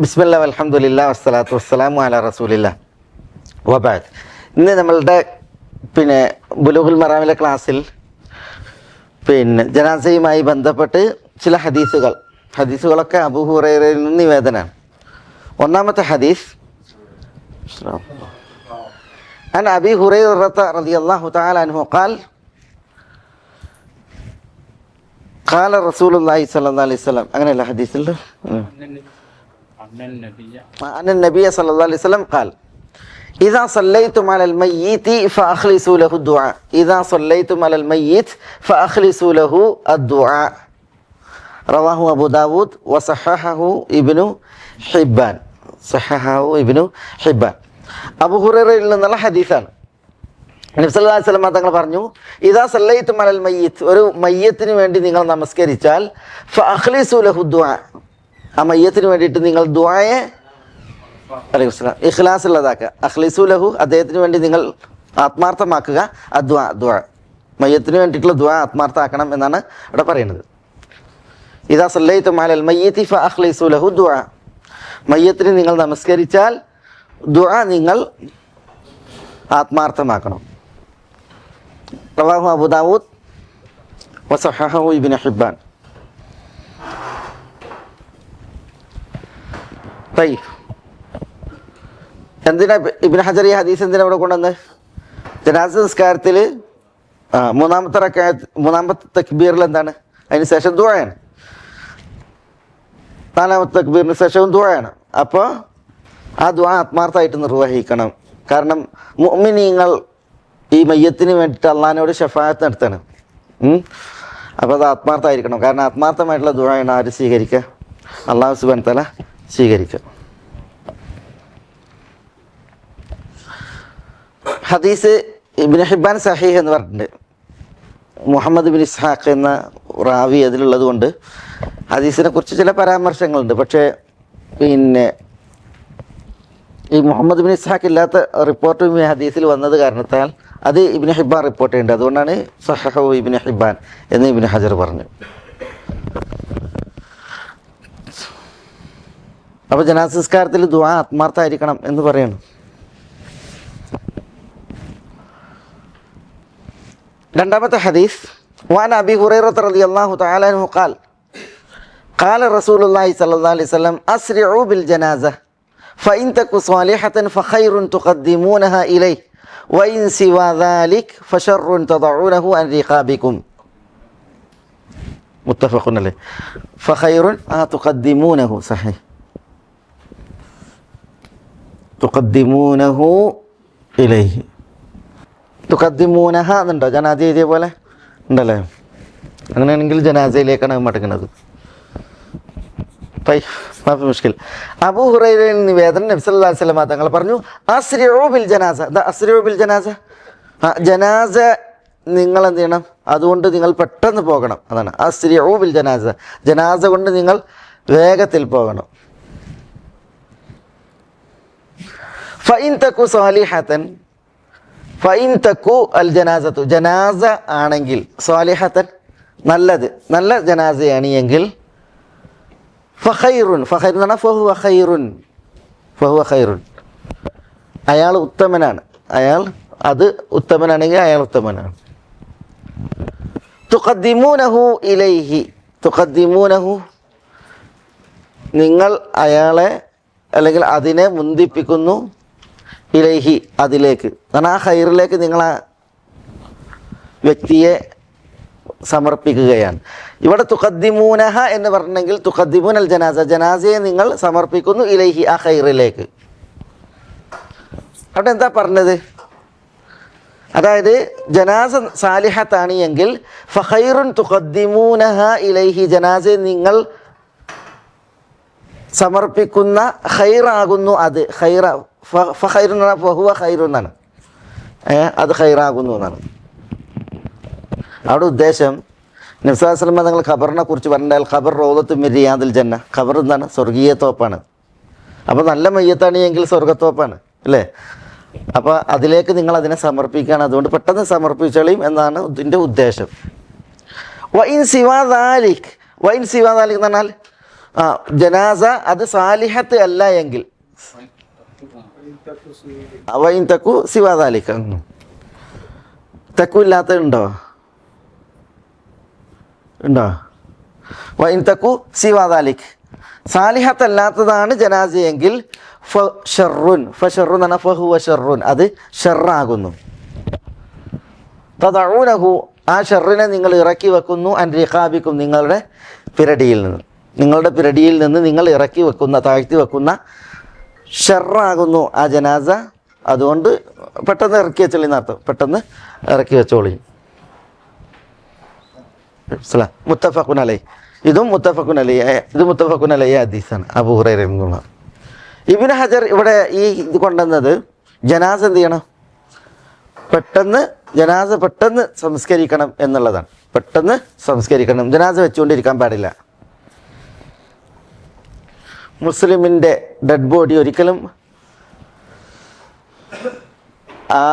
ബിസ്മില്ല അലഹമുല്ല വസ്സലാത്തു വസ്സലാമു അല റസൂലില്ല വബാദ് ഇന്ന് നമ്മളുടെ പിന്നെ ബുലുഹുൽ മറാമിലെ ക്ലാസ്സിൽ പിന്നെ ജനാസയുമായി ബന്ധപ്പെട്ട് ചില ഹദീസുകൾ ഹദീസുകളൊക്കെ അബൂ ഹുറൈറയിൽ നിന്ന് നിവേദനമാണ് ഒന്നാമത്തെ ഹദീസ് عن أبي هريرة رضي الله تعالى عنه قال قال رسول الله صلى الله عليه وسلم أنا حديث الله أن النبي أن النبي صلى الله عليه وسلم قال إذا صليتم على الميت فأخلصوا له الدعاء إذا صليتم على الميت فأخلصوا له الدعاء رواه أبو داود وصححه ابن حبان صححه ابن حبان അബു ഹുറയിൽ നിന്നുള്ള ഹദീസാണ് നബ്സല്ലാ വസ്ലമ തങ്ങൾ പറഞ്ഞു ഇതാ സല്ലൈത്ത് മലൽ മയ്യത്ത് ഒരു മയ്യത്തിന് വേണ്ടി നിങ്ങൾ നമസ്കരിച്ചാൽ ഫഅഖ്ലിസു ലഹു ദുആ ആ മയ്യത്തിന് വേണ്ടിയിട്ട് നിങ്ങൾ ദ്വായെ അലൈഹി വസ്ലാം ഇഖ്ലാസ് ഉള്ളതാക്കുക അഖ്ലിസു ലഹു അദ്ദേഹത്തിന് വേണ്ടി നിങ്ങൾ ആത്മാർത്ഥമാക്കുക. അദ്വാ ദ്വാ മയ്യത്തിന് വേണ്ടിയിട്ടുള്ള ദ്വാ ആത്മാർത്ഥമാക്കണം എന്നാണ് ഇവിടെ പറയുന്നത്. ഇതാ സല്ലൈത്ത് മാലൽ മയ്യത്തി ഫ അഖ്ലിസു ലഹു ദ്വാ മയ്യത്തിന് നിങ്ങൾ നമസ്കരിച്ചാൽ ദുആ നിങ്ങൾ ആത്മാർത്ഥമാക്കണം. റവാഹു അബുദാവൂദ് വസഹു ഇബിൻ ഹിബ്ബാൻ. തൈ എന്തിനാ ഇബിൻ ഹജർ ഈ ഹദീസ് എന്തിനാ ഇവിടെ കൊണ്ടുവന്ന്? ജനാസ സംസ്കാരത്തിൽ മൂന്നാമത്തെ റക്ക മൂന്നാമത്തെ തക്ബീറിൽ എന്താണ്? അതിന് ശേഷം ദുഴയാണ് നാലാമത്തെ തക്ബീറിന് ശേഷവും ദുഴയാണ് അപ്പോൾ ആ ദ്വാ ആത്മാർത്ഥമായിട്ട് നിർവഹിക്കണം. കാരണം മുഅ്മിനീങ്ങൾ ഈ മയ്യത്തിന് വേണ്ടിയിട്ട് അള്ളഹാനോട് ഷഫായത്ത് നടത്താണ്. അപ്പോൾ അത് ആത്മാർത്ഥമായിരിക്കണം. കാരണം ആത്മാർത്ഥമായിട്ടുള്ള ദുഴയാണ് ആര് സ്വീകരിക്കുക? അള്ളാഹു സുബൻ തല സ്വീകരിക്കുക ഹദീസ് ഇബിൻ ഹിബാൻ സഹീഹ് എന്ന് പറഞ്ഞിട്ടുണ്ട്. മുഹമ്മദ് ബിൻ ഇസ്ഹാഖ് എന്ന റാവി അതിലുള്ളത് കൊണ്ട് ഹദീസിനെ കുറിച്ച് ചില പരാമർശങ്ങളുണ്ട്. പക്ഷേ പിന്നെ ഈ മുഹമ്മദ് ബിൻ ഇസ്ഹാഖ് ഇല്ലാത്ത റിപ്പോർട്ടും ഈ ഹദീസിൽ വന്നത് കാരണത്താൽ അത് ഇബിൻ ഹിബാൻ റിപ്പോർട്ട് ചെയ്യുന്നുണ്ട്. അതുകൊണ്ടാണ് സഹഹു ഇബിൻ ഹിബാൻ എന്ന് ഇബിൻ ഹജർ പറഞ്ഞു. അപ്പോൾ ജനാസംസ്കാരത്തിൽ ദുആ ആത്മാർത്ഥമായിരിക്കണം എന്ന് പറയണം രണ്ടാമത്തെ ഹദീസ് വാൻ അബി ഹുറൈറത്ത് റളിയല്ലാഹു തആല അൻഹു ഖാൽ قال رسول الله صلى الله عليه وسلم أسرعوا بالجنازة فإن تك صالحة فخير تقدمونها إليه وإن سوى ذلك فشر تضعونه عن رقابكم متفق عليه فخير آه تقدمونه صحيح തുക്കദ്ദിമൂനഹു ഇലൈഹി. തുക്കദ്ദിമൂനഹ എന്നുണ്ടോ? ജനാസ എഴുതിയ പോലെ ഉണ്ടല്ലേ? അങ്ങനെയാണെങ്കിൽ ജനാസയിലേക്കാണ് മടങ്ങുന്നത്. മുഷ്കിൽ. അബൂ ഹുറൈറയിൽ നിവേദനം നബ്സല്ലാ വസ്ലമ തങ്ങൾ പറഞ്ഞു അസ്രിഉ ബിൽ ജനാസ. ദ അസ്രിഉ ബിൽ ജനാസ? ജനാസ നിങ്ങൾ എന്ത് ചെയ്യണം? അതുകൊണ്ട് നിങ്ങൾ പെട്ടെന്ന് പോകണം. അതാണ് അസ്രിഉ ബിൽ ജനാസ. ജനാസ കൊണ്ട് നിങ്ങൾ വേഗത്തിൽ പോകണം. ഫൈൻ തക്കു സ്വാലിഹത്തൻ ഫൈൻ തക്കു അൽ ജനാസത്തു. ജനാസ ആണെങ്കിൽ സ്വാലിഹത്തൻ നല്ലത്. നല്ല ജനാസയാണ് എങ്കിൽ ഫഹൈറുൻ ഫഹൈർ എന്ന് പറഞ്ഞാൽ ഫഹു ഖൈറുൻ. ഫഹു ഖൈറുൻ. അയാൾ ഉത്തമനാണ്. അയാൾ അത് ഉത്തമനാണെങ്കിൽ അയാൾ ഉത്തമനാണ്. തുഖദ്ദിമൂനഹു ഇലൈഹി. തുഖദ്ദിമൂനഹു നിങ്ങൾ അയാളെ അല്ലെങ്കിൽ അതിനെ മുന്തിപ്പിക്കുന്നു. ഇലൈഹി അതിലേക്ക്. കാരണം ആ ഹൈറിലേക്ക് നിങ്ങൾ ആ വ്യക്തിയെ സമർപ്പിക്കുകയാണ്. ഇവിടെ തുഖദ്ദിമൂനഹ എന്ന് പറഞ്ഞെങ്കിൽ തുഖദ്ദിമൂൻ അൽ ജനാസ ജനാസയെ നിങ്ങൾ സമർപ്പിക്കുന്നു ഇലൈഹി ആ ഹൈറിലേക്ക് അവിടെ എന്താ പറഞ്ഞത്? അതായത് ജനാസ സാലിഹത്താണ് എങ്കിൽ ഫഹൈറുൻ തുഖദ്ദിമൂനഹ ഇലൈഹി ജനാസയെ നിങ്ങൾ സമർപ്പിക്കുന്ന ഹൈറാകുന്നു അത്. ഹൈറ ഫഹൈറു എന്ന് പറഞ്ഞാൽ ഫഹുവ ഹൈറു എന്നാണ്. അത് ഹൈറാകുന്നു എന്നാണ്. അവിടെ ഉദ്ദേശം നബ്സാസ്ലമ നിങ്ങൾ ഖബറിനെ കുറിച്ച് പറഞ്ഞാൽ ഖബർ റോദത്ത് മിരിയാദിൽ ജന്ന. ഖബർ എന്താണ്? സ്വർഗീയ തോപ്പാണ്. അപ്പോൾ നല്ല മയ്യത്താണ് എങ്കിൽ സ്വർഗത്തോപ്പാണ് അല്ലേ? അപ്പോൾ അതിലേക്ക് നിങ്ങൾ അതിനെ സമർപ്പിക്കുകയാണ്. അതുകൊണ്ട് പെട്ടെന്ന് സമർപ്പിച്ചോളിയും എന്നാണ് ഇതിന്റെ ഉദ്ദേശം. വൈൻ സിവാദാലിഖ് വൈൻ സിവാദാലിഖ് എന്ന് പറഞ്ഞാൽ ആ ജനാസ അത് സാലിഹത്ത് അല്ല എങ്കിൽ. അവയും തക്കു സിവാദാലിക്ക തക്കു ഇല്ലാത്തതുണ്ടോ ഉണ്ടോ? വൈൻ തക്കു സിവാദാലിക് സാലിഹത്ത് അല്ലാത്തതാണ് ജനാസയെങ്കിൽ ഫ ഷെറുൻ ഫ ഷെറു എന്ന ഫഹുവ ഷെറുൻ അത് ഷെറാകുന്നു തദഊനഹു ആ ഷെറിനെ നിങ്ങൾ ഇറക്കി വെക്കുന്നു അൻ റിഖാബിക്കും നിങ്ങളുടെ പിരടിയിൽ നിന്ന്. നിങ്ങളുടെ പിരടിയിൽ നിന്ന് നിങ്ങൾ ഇറക്കി വെക്കുന്ന താഴ്ത്തി വെക്കുന്ന ഷെറാകുന്നു ആ ജനാസ. അതുകൊണ്ട് പെട്ടെന്ന് ഇറക്കി വെച്ചോളി എന്നർത്ഥം. പെട്ടെന്ന് ഇറക്കി വെച്ചോളി. മുത്തഫക്കുൻ അലൈ ഇതും മുത്തഫക്കുൻ അലൈ ഇത് മുത്തഫക്കുൻ അലൈ ഹദീസാണ്. അബൂ എന്നുള്ള ഹജർ ഇവിടെ ഈ ഇത് കൊണ്ടുവന്നത് ജനാസ എന്ത് ചെയ്യണം? പെട്ടെന്ന് ജനാസ പെട്ടെന്ന് സംസ്കരിക്കണം എന്നുള്ളതാണ്. പെട്ടെന്ന് സംസ്കരിക്കണം. ജനാസ വെച്ചുകൊണ്ടിരിക്കാൻ പാടില്ല. മുസ്ലിമിന്റെ ഡെഡ് ബോഡി ഒരിക്കലും ആ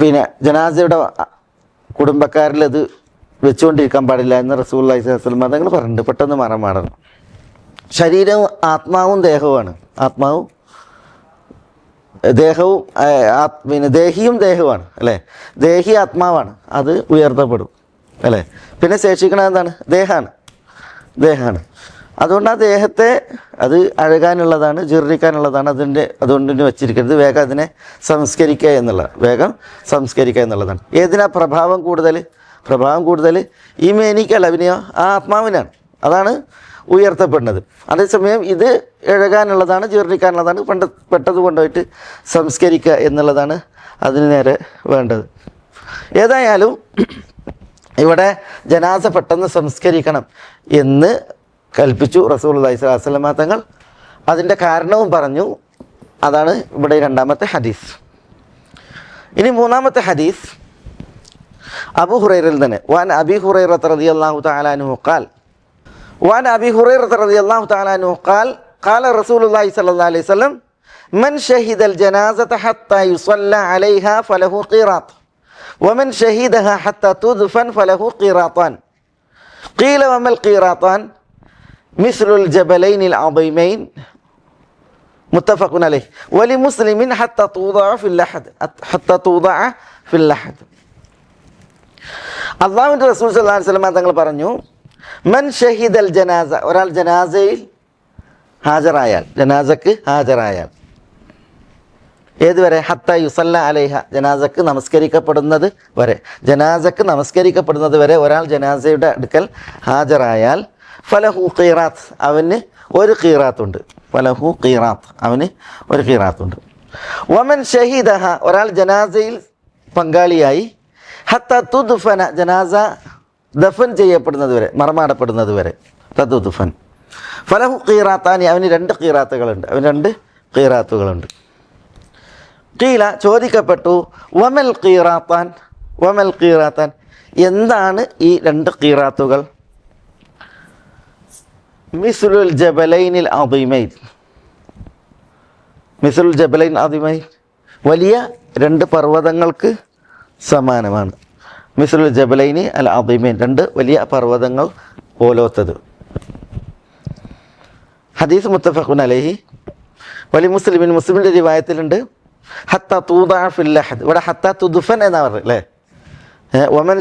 പിന്നെ ജനാസയുടെ കുടുംബക്കാരിൽ അത് വെച്ചുകൊണ്ടിരിക്കാൻ പാടില്ല എന്ന് റസൂൽ അലൈഹിസ്ലാം അതങ്ങൾ പറഞ്ഞിട്ടുണ്ട്. പെട്ടെന്ന് മരം മാറണം. ശരീരവും ആത്മാവും ദേഹവുമാണ്. ആത്മാവും ദേഹവും പിന്നെ ദേഹിയും ദേഹവുമാണ് അല്ലേ? ദേഹി ആത്മാവാണ്. അത് ഉയർത്തപ്പെടും അല്ലേ? പിന്നെ ശേഷിക്കണത് എന്താണ്? ദേഹമാണ് ദേഹമാണ് അതുകൊണ്ട് ആ ദേഹത്തെ അത് അഴകാനുള്ളതാണ് ജീർണിക്കാനുള്ളതാണ് അതിന്റെ അതുകൊണ്ട് വെച്ചിരിക്കുന്നത്. വേഗം അതിനെ സംസ്കരിക്കുക എന്നുള്ള വേഗം സംസ്കരിക്കുക എന്നുള്ളതാണ്. ഏതിനാ പ്രഭാവം കൂടുതൽ? പ്രഭാവം കൂടുതൽ ഈ മേനിക്കല്ല അഭിനയോ ആ ആത്മാവിനാണ്. അതാണ് ഉയർത്തപ്പെടുന്നത്. അതേസമയം ഇത് എഴുകാനുള്ളതാണ് ജീർണിക്കാനുള്ളതാണ് പണ്ട് പെട്ടത് കൊണ്ടുപോയിട്ട് സംസ്കരിക്കുക എന്നുള്ളതാണ് അതിന് നേരെ വേണ്ടത്. ഏതായാലും ഇവിടെ ജനാസ പെട്ടെന്ന് സംസ്കരിക്കണം എന്ന് കൽപ്പിച്ചു റസൂൽ അലൈഹി സ്വലാസ്ലമ തങ്ങൾ അതിൻ്റെ കാരണവും പറഞ്ഞു അതാണ് ഇവിടെ രണ്ടാമത്തെ ഹദീസ് ഇനി മൂന്നാമത്തെ ഹദീസ് അബു ഹുറൈറിൽ തന്നെ വാൻ അബി ഹുറൈറ റളിയല്ലാഹു തആല അൻഹു ഖാൽ وعن أبي هريرة رضي الله تعالى عنه قال قال رسول الله صلى الله عليه وسلم من شهد الجنازة حتى يصلى عليها فله قيراط ومن شهدها حتى تدفن فله قيراطان قيل وما القيراطان മിസ്രുൽ حتى അബൈമൈൻ في اللحد വലി മുസ്ലിമിൻ في اللحد الله ഹത്ത തൂദാ الله അള്ളാഹുവിന്റെ റസൂൽ സല്ലാ വസ്ലമ തങ്ങൾ പറഞ്ഞു മൻ ഷഹീദ് അൽ ജനാസ ഒരാൾ ജനാസയിൽ ഹാജരായാൽ ജനാസക്ക് ഹാജരായാൽ ഏതുവരെ? ഹത്ത യുസല്ല അലൈഹ ജനാസക്ക് നമസ്കരിക്കപ്പെടുന്നത് വരെ. ജനാസക്ക് നമസ്കരിക്കപ്പെടുന്നത് വരെ ഒരാൾ ജനാസയുടെ അടുക്കൽ ഹാജരായാൽ ഫലഹു ഖീറാത്ത്. അവന് ഒരു ഖീറാത്തുണ്ട്. ഫലഹു ഖീറാത്ത്. അവന് ഒരു ഖീറാത്തുണ്ട്. വമൻ ഷഹീദഹ. ഒരാൾ ജനാസയിൽ പങ്കാളിയായി. ഹത്ത തുദ്ഫന. ജനാസ ദഫൻ ചെയ്യപ്പെടുന്നത് വരെ മറമാടപ്പെടുന്നത് വരെ തദ്ദുഫൻ ഫലഹു ഖീറാത്താനി. അവന് രണ്ട് ഖീറാത്തുകളുണ്ട്. അവന് രണ്ട് ഖീറാത്തുകളുണ്ട്. കീല ചോദിക്കപ്പെട്ടു വമൽ ഖീറാത്താൻ? വമൽ ഖീറാത്താൻ? എന്താണ് ഈ രണ്ട് ഖീറാത്തുകൾ? മിസുലുൽ ജബലൈനിൽ അതിമൈൻ മിസുലുൽ ജബലൈൻ അതിമൈൻ വലിയ രണ്ട് പർവതങ്ങൾക്ക് സമാനമാണ്. മിസുലുൽ ജബലൈനി അൽ അതിമൈൻ രണ്ട് വലിയ പർവതങ്ങൾ പോലോത്തത്. ഹദീസ് മുത്തഫഖുൻ അലഹി. വലി മുസ്ലിമിൻ മുസ്ലിമിന്റെ റിവായത്തിലുണ്ട്. ഹത്ത ഹത്താ ഫിൽ ലഹദ്. ഇവിടെ ഹത്ത തുദുഫൻ എന്നാണ് പറയുന്നത് അല്ലേ? ഒമൻ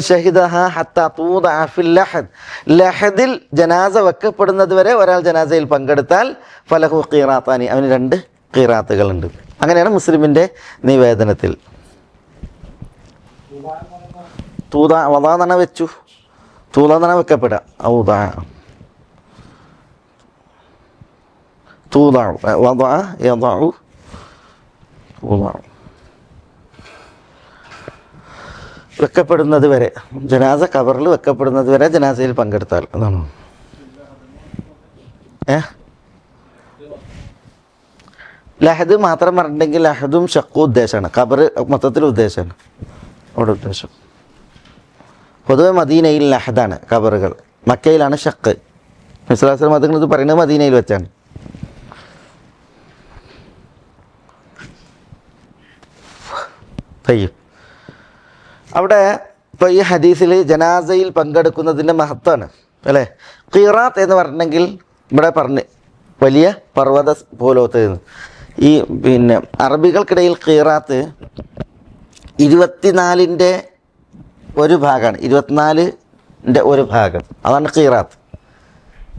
ലഹദ്. ലഹദിൽ ജനാസ വെക്കപ്പെടുന്നത് വരെ ഒരാൾ ജനാസയിൽ പങ്കെടുത്താൽ ഫലഹു ഖീറാത്താനി. അവന് രണ്ട് ഖീറാത്തുകളുണ്ട്. അങ്ങനെയാണ് മുസ്ലിമിന്റെ നിവേദനത്തിൽ. തൂത വതാതണ വെച്ചു. തൂതാതണ വെക്കപ്പെടാം ഔദാ. തൂതാ വതാ യദാഉ തൂദാഉ വെക്കപ്പെടുന്നത് വരെ. ജനാസ കവറിൽ വെക്കപ്പെടുന്നത് വരെ ജനാസയിൽ പങ്കെടുത്താൽ. അതാണ്. ഏ? ലഹദ് മാത്രം പറഞ്ഞിട്ടുണ്ടെങ്കിൽ ലഹദും ഷക്കും ഉദ്ദേശമാണ്. ഖബർ മൊത്തത്തിൽ ഉദ്ദേശമാണ്. അവിടെ ഉദ്ദേശം. പൊതുവെ മദീനയിൽ ലഹദാണ് ഖബറുകൾ. മക്കയിലാണ് ഷക്ക്. മിസ്ലാസ്ലം മതങ്ങൾ ഇത് പറയുന്നത് മദീനയിൽ വെച്ചാണ്. തയ്യും. അവിടെ ഇപ്പോൾ ഈ ഹദീസിൽ ജനാസയിൽ പങ്കെടുക്കുന്നതിന്റെ മഹത്വമാണ് അല്ലേ? ഖിറാത്ത് എന്ന് പറഞ്ഞെങ്കിൽ ഇവിടെ പറഞ്ഞ് വലിയ പർവത പോലത്തെ ഈ പിന്നെ അറബികൾക്കിടയിൽ ഖീറാത്ത് ഇരുപത്തിനാലിന്റെ ഒരു ഭാഗമാണ് ഇരുപത്തിനാലിന്റെ ഒരു ഭാഗം. അതാണ് ഖീറാത്ത്.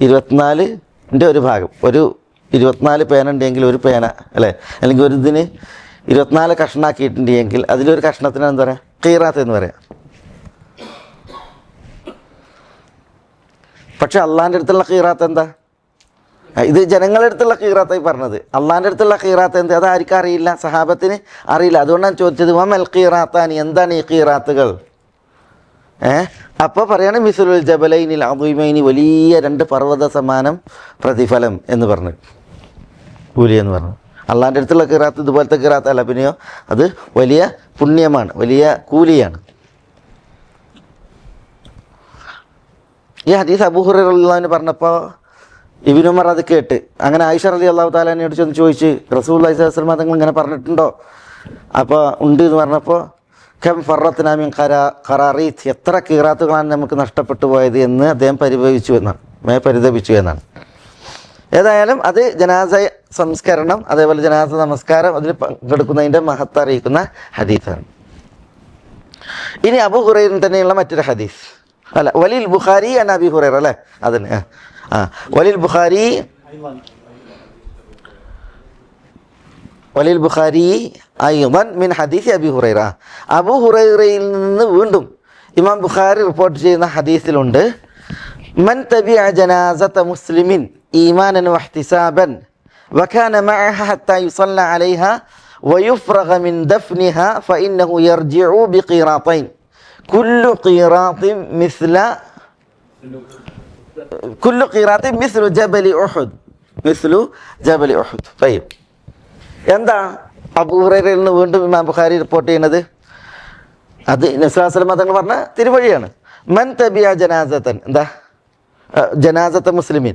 ഇരുപത്തിനാലിന്റെ ഒരു ഭാഗം. ഒരു ഇരുപത്തിനാല് പേന ഉണ്ടെങ്കിൽ ഒരു പേന അല്ലേ? അല്ലെങ്കിൽ ഒരു ഇതിന് ഇരുപത്തിനാല് കഷ്ണാക്കിയിട്ടുണ്ടെങ്കിൽ അതിലൊരു കഷ്ണത്തിന് എന്താ പറയുക ഖീറാത്ത് എന്ന് പറയാം. പക്ഷെ അള്ളാന്റെ അടുത്തുള്ള ഖീറാത്ത് എന്താ? ഇത് ജനങ്ങളുടെ അടുത്തുള്ള കീറാത്തായി പറഞ്ഞത്. അള്ളാന്റെ അടുത്തുള്ള കീറാത്ത എന്ത്? അത് ആർക്കും അറിയില്ല. സഹാബത്തിന് അറിയില്ല. അതുകൊണ്ടാണ് ചോദിച്ചത് വമൽ കീറാത്താനി എന്താണ് ഈ കീറാത്തുകൾ ഏ? അപ്പോൾ പറയാണ് മിസുലുൽ ജബലൈനിൽ അബുമൈനി വലിയ രണ്ട് പർവത സമാനം പ്രതിഫലം എന്ന് പറഞ്ഞു. കൂലി എന്ന് പറഞ്ഞു. അള്ളാന്റെ അടുത്തുള്ള കിറാത്ത് ഇതുപോലത്തെ കിറാത്ത് അല്ല. പിന്നെയോ? അത് വലിയ പുണ്യമാണ്. വലിയ കൂലിയാണ്. ഈ ഹദീസ് അബൂഹുറിന് പറഞ്ഞപ്പോൾ ഇബിനുമർ അത് കേട്ട്. അങ്ങനെ ആയിഷ അലി അള്ളാഹു താലാനോട് ചെന്ന് ചോദിച്ച് റസൂൽ അലൈഹിസ്ലാം തങ്ങൾ ഇങ്ങനെ പറഞ്ഞിട്ടുണ്ടോ? അപ്പോൾ ഉണ്ട് എന്ന് പറഞ്ഞപ്പോൾ ഖം ഫറത്തിനാമിൻ കരാ കറാറീത്ത് എത്ര കീറാത്തുകളാണ് നമുക്ക് നഷ്ടപ്പെട്ടു പോയത് എന്ന് അദ്ദേഹം പരിഭവിച്ചു എന്നാണ്. മേ പരിതപിച്ചു എന്നാണ്. ഏതായാലും അത് ജനാസ സംസ്കരണം അതേപോലെ ജനാസ നമസ്കാരം അതിൽ പങ്കെടുക്കുന്നതിന്റെ മഹത്വം അറിയിക്കുന്ന ഹദീസാണ്. ഇനി അബു ഹുറൈൻ തന്നെയുള്ള മറ്റൊരു ഹദീസ്. അല്ല വലിൽ ബുഖാരി അൻ അബി ഹുറൈർ അല്ലേ? അതന്നെ ആ. വലിൽ ബുഖാരി വലിൽ ബുഖാരി അയ്യുമൻ മിൻ ഹദീസ് അബി ഹുറൈറ. അബു ഹുറൈറയിൽ നിന്ന് വീണ്ടും ഇമാം ബുഖാരി റിപ്പോർട്ട് ചെയ്യുന്ന ഹദീസിലുണ്ട് മൻ തബിയ ജനാസത മുസ്ലിമിൻ ഈമാനൻ വഹ്തിസാബൻ وكان معها حتى يصلى عليها ويفرغ من دفنها فإنه يرجع بقيراطين كل قيراط مثل كل قيراط مثل جبل أحد مثل جبل أحد طيب എന്താ അബൂഹുറയിൽ നിന്ന് വീണ്ടും ഇമാം ബുഖാരി റിപ്പോർട്ട് ചെയ്യുന്നത് അത് നസ്ലാസ്ലമ തങ്ങൾ പറഞ്ഞ തിരുവഴിയാണ് മൻ തബിയ ജനാസത്തൻ എന്താ ആ, ജനാസത്തെ മുസ്ലിമീൻ.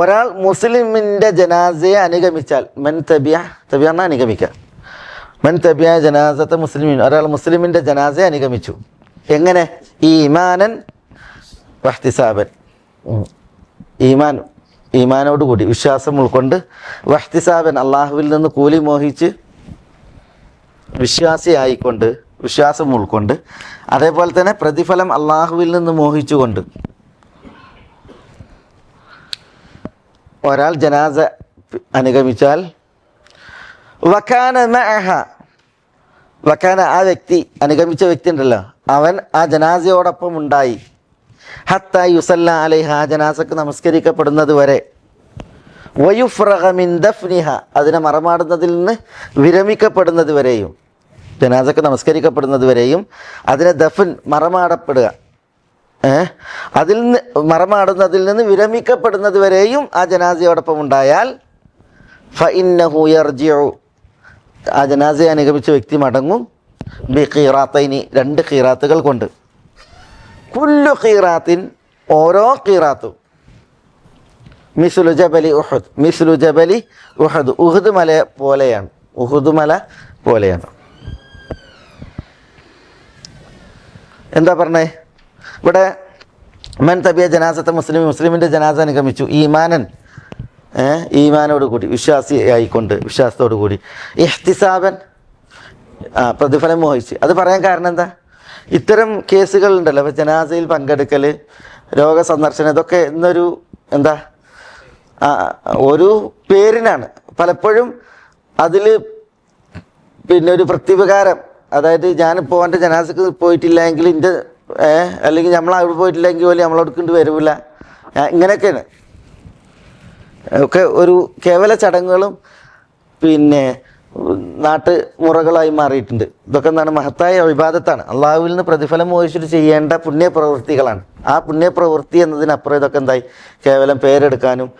ഒരാൾ മുസ്ലിമിന്റെ ജനാസയെ അനുഗമിച്ചാൽ മൻ തബിയ തബിയ എന്നാൽ അനുഗമിക്കുക മൻ തബിയ ജനാസത്തെ മുസ്ലിമീൻ. ഒരാൾ മുസ്ലിമിന്റെ ജനാസയെ അനുഗമിച്ചു. എങ്ങനെ? ഈ ഇമാനൻ വഹ്തിസാബൻ ഈമാൻ ഈമാനോട് കൂടി വിശ്വാസം ഉൾക്കൊണ്ട് വഹ്തിസാബൻ അള്ളാഹുവിൽ നിന്ന് കൂലി മോഹിച്ച് വിശ്വാസിയായിക്കൊണ്ട് വിശ്വാസം ഉൾക്കൊണ്ട് അതേപോലെ തന്നെ പ്രതിഫലം അള്ളാഹുവിൽ നിന്ന് മോഹിച്ചുകൊണ്ട് ഒരാൾ ജനാസ അനുഗമിച്ചാൽ വക്കാന മഅഹ വക്കാന ആ വ്യക്തി അനുഗമിച്ച വ്യക്തി ഉണ്ടല്ലോ അവൻ ആ ജനാസയോടൊപ്പം ഉണ്ടായി. ഹത്ത യുസല്ല അലൈഹ ആ ജനാസക്ക് നമസ്കരിക്കപ്പെടുന്നത് വരെ. വയുഫ്രഹമിൻ ദഫ്നിഹ അതിനെ മറമാടുന്നതിൽ നിന്ന് വിരമിക്കപ്പെടുന്നത് വരെയും ജനാസക്ക് നമസ്കരിക്കപ്പെടുന്നത് വരെയും അതിനെ ദഫൻ മറമാടപ്പെടുക. അതിൽ നിന്ന് മറമാടുന്നതിൽ നിന്ന് വിരമിക്കപ്പെടുന്നത് വരെയും ആ ജനാസയോടൊപ്പം ഉണ്ടായാൽ യർജിഉ. ആ ജനാസയെ അനുഗമിച്ച വ്യക്തി മടങ്ങും. ബി ഖീറാത്തൈനി രണ്ട് ഖീറാത്തുകൾ കൊണ്ട്. കുല്ലു ഖീറാത്തിൻ ഓരോ ഖീറാത്തും. മിസ്ലു ജബലി ഉഹദ്. മിസ്ലു ജബലി ഉഹദ്. ഉഹദ് മല പോലെയാണ്. ഉഹദ് മല പോലെയാണ്. എന്താ പറഞ്ഞേ? ഇവിടെ മൻ തബിയ ജനാസത്തെ മുസ്ലിം മുസ്ലിമിന്റെ ജനാസ അനുഗമിച്ചു. ഈമാനൻ ഈമാനോട് കൂടി വിശ്വാസി ആയിക്കൊണ്ട് വിശ്വാസത്തോടു കൂടി. ഇഹ്തിസാബൻ പ്രതിഫലം മോഹിച്ച് അത് പറയാൻ കാരണം എന്താ? ഇത്തരം കേസുകൾ ഉണ്ടല്ലോ. ഇപ്പോൾ ജനാസയിൽ പങ്കെടുക്കൽ രോഗസന്ദർശനം ഇതൊക്കെ എന്നൊരു എന്താ? ഒരു പേരിനാണ്. പലപ്പോഴും അതിൽ പിന്നെ ഒരു പ്രത്യുപകാരം. അതായത് ഞാനിപ്പോൾ എന്റെ ജനാസക്ക് പോയിട്ടില്ല എങ്കിൽ എന്റെ അല്ലെങ്കിൽ നമ്മൾ അവിടെ പോയിട്ടില്ലെങ്കിൽ പോലും നമ്മളെടുക്കേണ്ടി വരില്ല ഇങ്ങനെയൊക്കെയാണ്. ഒക്കെ ഒരു കേവല ചടങ്ങുകളും പിന്നെ നാട്ട് മുറകളായി മാറിയിട്ടുണ്ട്. ഇതൊക്കെ എന്താണ് മഹത്തായ വിവാദത്താണ് അള്ളാഹുവിൽ നിന്ന് പ്രതിഫലം മോഹിച്ചിട്ട് ചെയ്യേണ്ട പുണ്യപ്രവൃത്തികളാണ്. ആ പുണ്യപ്രവൃത്തി എന്നതിനപ്പുറം ഇതൊക്കെ എന്തായി? കേവലം പേരെടുക്കാനും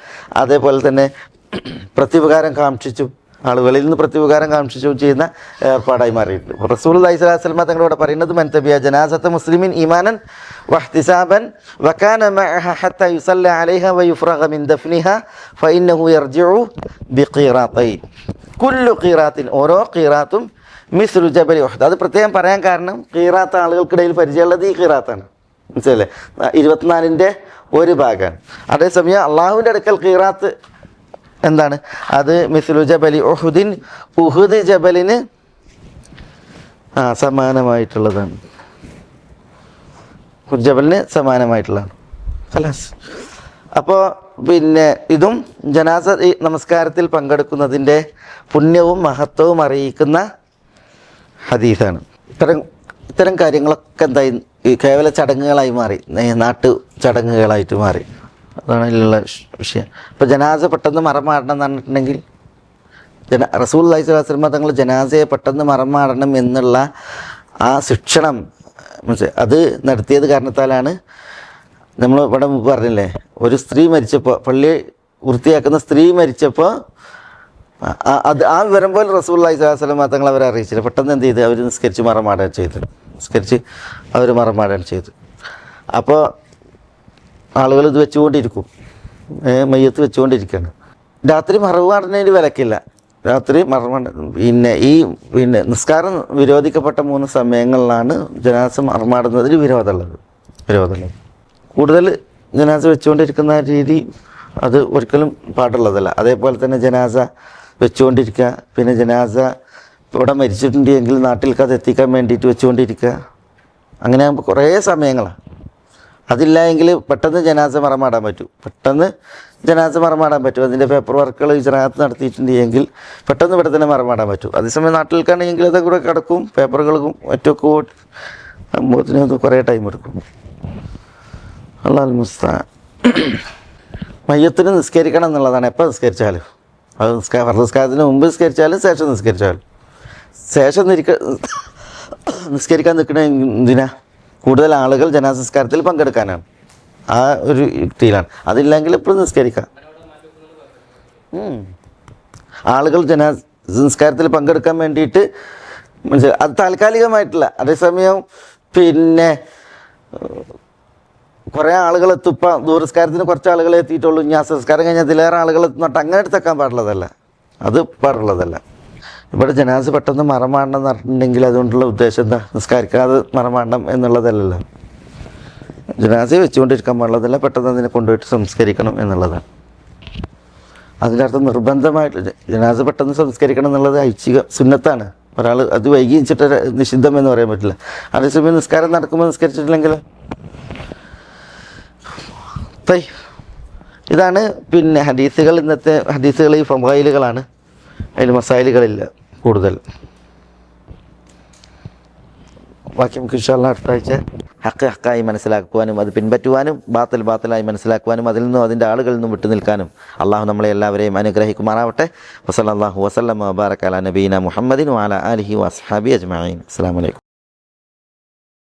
അതേപോലെ തന്നെ പ്രത്യുപകാരം കാക്ഷിച്ചും ആളുകളിൽ നിന്ന് പ്രത്യുപകാരം കാക്ഷിച്ചും ചെയ്യുന്ന ഏർപ്പാടായി മാറിയിട്ടുണ്ട്. റസൂൽ അലൈഹിസ്ലാസ്ലമ തങ്ങളോട് പറയുന്നത് മൻതബിയ ജനാസത്ത് മുസ്ലിമിൻ ഇമാനൻ വഹ്തിസാബൻ വക്കാന ഹത്ത മിൻ ഓരോ ഖീറാത്തും മിസ്ലു ജബലി ഉഹദ് അത് പ്രത്യേകം പറയാൻ കാരണം കീറാത്ത ആളുകൾക്കിടയിൽ പരിചയമുള്ളത് ഈ ഖീറാത്താണ്. മനസ്സിലല്ലേ? ഇരുപത്തിനാലിന്റെ ഒരു ഭാഗമാണ് അതേസമയം അള്ളാഹുവിന്റെ അടുക്കൽ ഖീറാത്ത് എന്താണ്? അത് മിസ്ലു ജബലി ഉഹുദിൻ ഉഹുദ് ജബലിന് ആ സമാനമായിട്ടുള്ളതാണ്. ജബലിന് സമാനമായിട്ടുള്ളതാണ്. ഖലാസ്. അപ്പോൾ പിന്നെ ഇതും ജനാസ നമസ്കാരത്തിൽ പങ്കെടുക്കുന്നതിന്റെ പുണ്യവും മഹത്വവും അറിയിക്കുന്ന ഹദീസാണ്. ഇത്തരം ഇത്തരം കാര്യങ്ങളൊക്കെ എന്തായി കേവല ചടങ്ങുകളായി മാറി നാട്ടു ചടങ്ങുകളായിട്ട് മാറി. അതാണ് ഇതിലുള്ള വിഷയം. അപ്പോൾ ജനാസ പെട്ടെന്ന് മറമാടണം എന്ന് പറഞ്ഞിട്ടുണ്ടെങ്കിൽ ജന റസൂൽ അലൈഹി സ്വലാസ്ലമ തങ്ങൾ ജനാസയെ പെട്ടെന്ന് മറമാടണം എന്നുള്ള ആ ശിക്ഷണം അത് നടത്തിയത് കാരണത്താലാണ് നമ്മൾ ഇവിടെ മുമ്പ് പറഞ്ഞില്ലേ ഒരു സ്ത്രീ മരിച്ചപ്പോൾ പള്ളി വൃത്തിയാക്കുന്ന സ്ത്രീ മരിച്ചപ്പോൾ അത് ആ വിവരം പോലെ റസൂൽ അലൈഹി സ്വലാസ്ലം തങ്ങൾ അവരെ അറിയിച്ചില്ല. പെട്ടെന്ന് എന്ത് ചെയ്തു? അവർ നിസ്കരിച്ച് മറമാടാൻ ചെയ്തു നിസ്കരിച്ച് അവർ മറമാടാൻ ചെയ്തു അപ്പോൾ ആളുകൾ ഇത് വെച്ചുകൊണ്ടിരിക്കും. മയ്യത്ത് വെച്ചുകൊണ്ടിരിക്കുകയാണ് രാത്രി മറവ് മാടുന്നതിന് വിലക്കില്ല. രാത്രി മറവ് പിന്നെ ഈ പിന്നെ നിസ്കാരം വിരോധിക്കപ്പെട്ട മൂന്ന് സമയങ്ങളിലാണ് ജനാസ മറമാടുന്നതിന് വിരോധമുള്ളത്. വിരോധമുള്ളത്. കൂടുതൽ ജനാസ വെച്ചുകൊണ്ടിരിക്കുന്ന രീതി അത് ഒരിക്കലും പാടുള്ളതല്ല. അതേപോലെ തന്നെ ജനാസ വെച്ചുകൊണ്ടിരിക്കുക. പിന്നെ ജനാസ ഇവിടെ മരിച്ചിട്ടുണ്ടെങ്കിൽ നാട്ടിലേക്ക് അത് എത്തിക്കാൻ വേണ്ടിയിട്ട് വെച്ചുകൊണ്ടിരിക്കുക. അങ്ങനെ ആകുമ്പോൾ കുറേ സമയങ്ങളാണ്. അതില്ല എങ്കിൽ പെട്ടെന്ന് ജനാസ മറമാടാൻ പറ്റും. പെട്ടെന്ന് ജനാസ മറമാടാൻ പറ്റും. അതിന്റെ പേപ്പർ വർക്കുകൾ ഇജറാത്ത് നടത്തിയിട്ടുണ്ടെങ്കിൽ പെട്ടെന്ന് ഇവിടെ തന്നെ മറമാടാൻ പറ്റും. അതേസമയം നാട്ടിലേക്കാണെങ്കിൽ അതൊക്കെ കൂടെ കിടക്കും. പേപ്പറുകൾക്കും മറ്റൊക്കെ അത് കുറേ ടൈം എടുക്കും. അള്ളാൽ മുസ്താ. മയ്യത്തിന് നിസ്കരിക്കണം എന്നുള്ളതാണ്. എപ്പോൾ നിസ്കരിച്ചാലും? അത് നിസ്കാര നിസ്കാരത്തിന് മുമ്പ് നിസ്കരിച്ചാലും ശേഷം നിസ്കരിച്ചാലും? ശേഷം നിരിക്ക നിസ്കരിക്കാൻ നിൽക്കണ എന്തിനാ? കൂടുതൽ ആളുകൾ ജനാസംസ്കാരത്തിൽ പങ്കെടുക്കാനാണ്. ആ ഒരു യുക്തിയിലാണ് അതില്ലെങ്കിൽ എപ്പോഴും നിസ്കരിക്കാം. ആളുകൾ ജനാ സംസ്കാരത്തിൽ പങ്കെടുക്കാൻ വേണ്ടിയിട്ട് മനസ്സിലായി അത് താൽക്കാലികമായിട്ടില്ല. അതേസമയം പിന്നെ കുറേ ആളുകൾ എത്തുപ്പം ദൂരസ്കാരത്തിന് കുറച്ച് ആളുകളെ എത്തിയിട്ടുള്ളൂ. ഞാൻ സംസ്കാരം കഴിഞ്ഞാൽ ചിലേറെ ആളുകൾ എത്തുന്നിട്ട് അങ്ങനെ എടുത്തേക്കാൻ പാടുള്ളതല്ല. അത് പാടുള്ളതല്ല ഇവിടെ ജനാസ് പെട്ടെന്ന് മറമാടണം എന്ന് പറഞ്ഞിട്ടുണ്ടെങ്കിൽ അതുകൊണ്ടുള്ള ഉദ്ദേശം എന്താ? നിസ്കാരിക്കാതെ മറമാടണം എന്നുള്ളതല്ലല്ലോ. ജനാസി വെച്ചുകൊണ്ടിരിക്കാൻ പാടുള്ളതല്ല പെട്ടെന്ന് അതിനെ കൊണ്ടുപോയിട്ട് സംസ്കരിക്കണം എന്നുള്ളതാണ്. അതിന്റെ അർത്ഥം നിർബന്ധമായിട്ട് ജനാസ് പെട്ടെന്ന് സംസ്കരിക്കണം എന്നുള്ളത് ഐച്ഛിക സുന്നത്താണ്. ഒരാൾ അത് വൈകിച്ചിട്ട് നിഷിദ്ധം എന്ന് പറയാൻ പറ്റില്ല. അതേസമയം നിസ്കാരം നടക്കുമ്പോൾ നിസ്കരിച്ചിട്ടില്ലെങ്കിൽ തൈ. ഇതാണ് പിന്നെ ഹദീസുകൾ ഇന്നത്തെ ഹദീസുകൾ ഈ ഫമൈലുകളാണ് അതിൽ മസായിലുകളില്ല. കൂടുതൽ. ബാക്കി നമുക്ക് ഇഷ്ടമുള്ള അടുത്താഴ്ച ഹക്ക് ഹക്കായി മനസ്സിലാക്കുവാനും അത് പിൻപറ്റുവാനും ബാത്തൽ ബാത്തലായി മനസ്സിലാക്കുവാനും അതിൽ നിന്നും അതിന്റെ ആളുകളിൽ നിന്നും വിട്ടു നിൽക്കാനും അള്ളാഹു നമ്മളെ എല്ലാവരെയും അനുഗ്രഹിക്കുമാറാവട്ടെ. വസല്ലാഹു വസ്ലം മുബാറക് അല നബീന മുഹമ്മദിൻ വാല അലഹി വസ്ഹാബി അജ്മീൻ അസ്സാം വലൈക്കും